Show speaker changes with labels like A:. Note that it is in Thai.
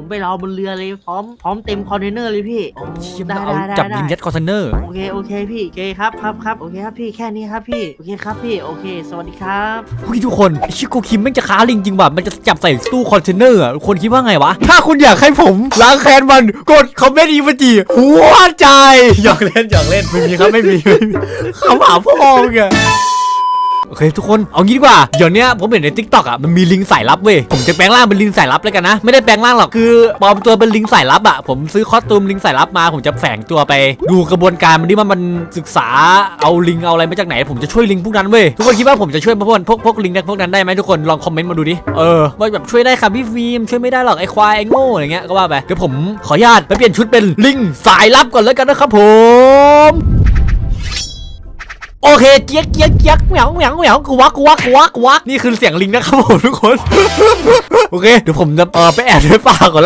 A: ผมไปรอบนเรือเลยพร้อมพร้อมเต็มคอนเทนเนอร์เลยพี่โอ้
B: เชี่ยม
A: ได้
B: นเอา
A: ได้ได้
B: จับ
A: ได้
B: ยิงยัดคอนเทนเนอร์
A: โอเคโอเคพี่โอเคครับครับครับโอเคครับพี่แค่นี้ครับพี่โอเคครับพี่โอเค สวัสดีครับ
B: เฮ้ยทุกคนชิโกคิมแม่งจะค้าลิงจริงว่ะมันจะจับใส่ตู้คอนเทนเนอร์อะคนคิดว่าไงวะ ถ้าคุณอยากให้ผมล้างแค้นมันกดคอมเมนต์อีโมจิหัวใจหยอกเล่นหยอกเล่นไม่มีครับไม่มีไม่มีเขาหาพ่อมึงอะ โอเคทุกคนเอางี้ดีกว่าเดี๋ยวเนี้ยผมเห็นในทิกตอกอะมันมีลิงสายลับเว้ยผมจะแปลงร่างเป็นลิงสายลับแล้วกันนะ ไม่ได้แปลงร่างหรอกคือปลอมตัวเป็นลิงสายลับอะผมซื้อคอสตูมลิงสายลับมา ผมจะแฝงตัวไป ดูกระบวนการมันที่มันศึกษาเอาลิงเอาอะไรมาจากไหน ผมจะช่วยลิงพวกนั้นเว้ยทุกคนคิดว่าผมจะช่วยพวกพวกพวกลิงพวกนั้นได้ไหมทุกคนลองคอมเมนต์มาดูดิเออว่าแบบช่วยได้ครับพี่ฟิล์มช่วยไม่ได้หรอกไอ้ควายไอ้โง่อะไรเงี้ยก็ว่าไปเดี๋ยวผมขออนุญาตไปเปลี่ยนชุดเป็นลิงสายลับก่อนแล้วกันนะครับผม โอเคเจี๊ยกเจี๊ยกเจี๊ยกเหมียวเหมียวเหมียวกูวักกูวักกูวักกูวักนี่คือเสียงลิงนะครับผมทุกคน โอเค เดี๋ยวผมจะเออไปแอบในป่าก่อนเลย